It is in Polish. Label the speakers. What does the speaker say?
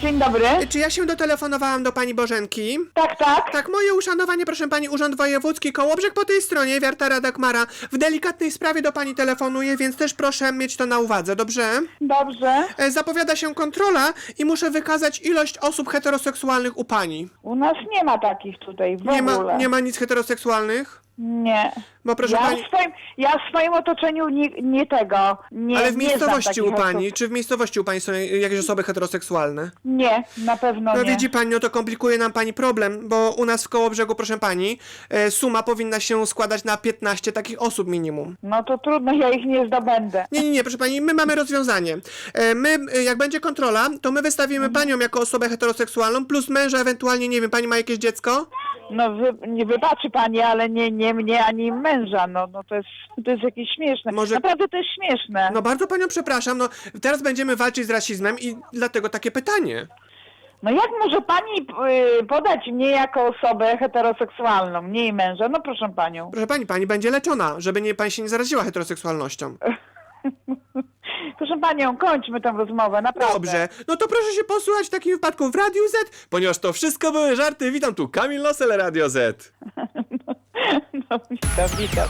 Speaker 1: Dzień dobry.
Speaker 2: Czy ja się dotelefonowałam do pani Bożenki?
Speaker 1: Tak, tak.
Speaker 2: Tak, moje uszanowanie, proszę pani, Urząd Wojewódzki Kołobrzeg po tej stronie, Wiartara Dagmara. W delikatnej sprawie do pani telefonuję, więc też proszę mieć to na uwadze, dobrze?
Speaker 1: Dobrze.
Speaker 2: E, Zapowiada się kontrola i muszę wykazać ilość osób heteroseksualnych u pani.
Speaker 1: U nas nie ma takich tutaj w
Speaker 2: Nie
Speaker 1: ogóle.
Speaker 2: ma, nie ma nic heteroseksualnych?
Speaker 1: Nie.
Speaker 2: Bo proszę
Speaker 1: ja,
Speaker 2: pani...
Speaker 1: w swoim, ja w swoim otoczeniu nie, nie tego. Nie,
Speaker 2: Ale w
Speaker 1: nie znam
Speaker 2: miejscowości u
Speaker 1: takich
Speaker 2: pani,
Speaker 1: osób.
Speaker 2: czy w miejscowości u pani są jakieś osoby heteroseksualne?
Speaker 1: Nie, na pewno
Speaker 2: No
Speaker 1: nie.
Speaker 2: widzi pani, no to komplikuje nam pani problem, bo u nas w Kołobrzegu, proszę pani, e, suma powinna się składać na 15 takich osób minimum.
Speaker 1: No to trudno, ja ich nie zdobędę.
Speaker 2: Nie, nie, nie, proszę pani, my mamy rozwiązanie. E, My, e, jak będzie kontrola, to my wystawimy
Speaker 1: Mhm.
Speaker 2: panią jako osobę heteroseksualną, plus męża ewentualnie, nie wiem, pani ma jakieś dziecko?
Speaker 1: No wy, nie wybaczy pani, ale nie, nie mnie ani męża. No, no to, jest, to jest jakieś śmieszne.
Speaker 2: Może-
Speaker 1: Naprawdę to jest śmieszne.
Speaker 2: No bardzo panią przepraszam, no teraz będziemy walczyć z rasizmem i dlatego takie pytanie.
Speaker 1: No jak może pani y, podać mnie jako osobę heteroseksualną, mnie i męża? No proszę panią.
Speaker 2: Proszę pani, pani będzie leczona, żeby nie, pani się nie zaraziła heteroseksualnością.
Speaker 1: Proszę panią, kończmy tę rozmowę, naprawdę.
Speaker 2: Dobrze, no to proszę się posłuchać w takim wypadku w Radiu Z, ponieważ to wszystko były żarty. Witam tu Kamil Nosel, Radio Z.
Speaker 1: No, witam, witam.